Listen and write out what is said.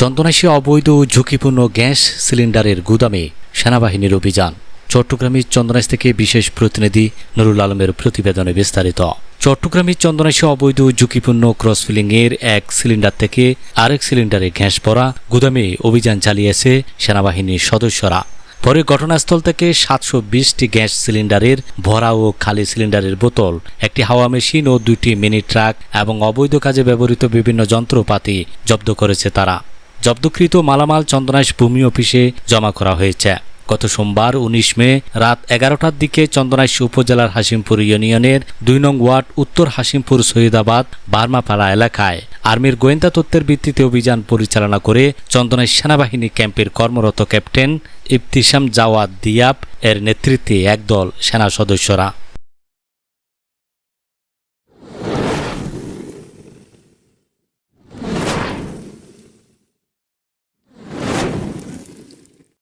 চন্দনাশী অবৈধ ঝুঁকিপূর্ণ গ্যাস সিলিন্ডারের গুদামে সেনাবাহিনীর অভিযান। চট্টগ্রামের চন্দনাইশ থেকে বিশেষ প্রতিনিধি নুরুল আলমের প্রতিবেদনে বিস্তারিত। চট্টগ্রামের চন্দনাইশে অবৈধ ঝুঁকিপূর্ণ ক্রস ফিলিং এর এক সিলিন্ডার থেকে আরেক সিলিন্ডারে গ্যাস ভরা গুদামে অভিযান চালিয়েছে সেনাবাহিনীর সদস্যরা। পরে ঘটনাস্থল থেকে সাতশো বিশটি গ্যাস সিলিন্ডারের ভরা ও খালি সিলিন্ডারের বোতল, একটি হাওয়া মেশিন ও দুইটি মিনি ট্রাক এবং অবৈধ কাজে ব্যবহৃত বিভিন্ন যন্ত্রপাতি জব্দ করেছে তারা। জব্দকৃত মালামাল চন্দনাইশ ভূমি অফিসে জমা করা হয়েছে। গত সোমবার উনিশ মে রাত এগারোটার দিকে চন্দনাইশ উপজেলার হাসিমপুর ইউনিয়নের দুই নং ওয়ার্ড উত্তর হাসিমপুর শহীদাবাদ বার্মাপাড়া এলাকায় আর্মির গোয়েন্দা তথ্যের ভিত্তিতে অভিযান পরিচালনা করে চন্দনাইশ সেনাবাহিনী ক্যাম্পের কর্মরত ক্যাপ্টেন ইফতিসাম জাওয়াদ দিয়াব এর নেতৃত্বে একদল সেনা সদস্যরা।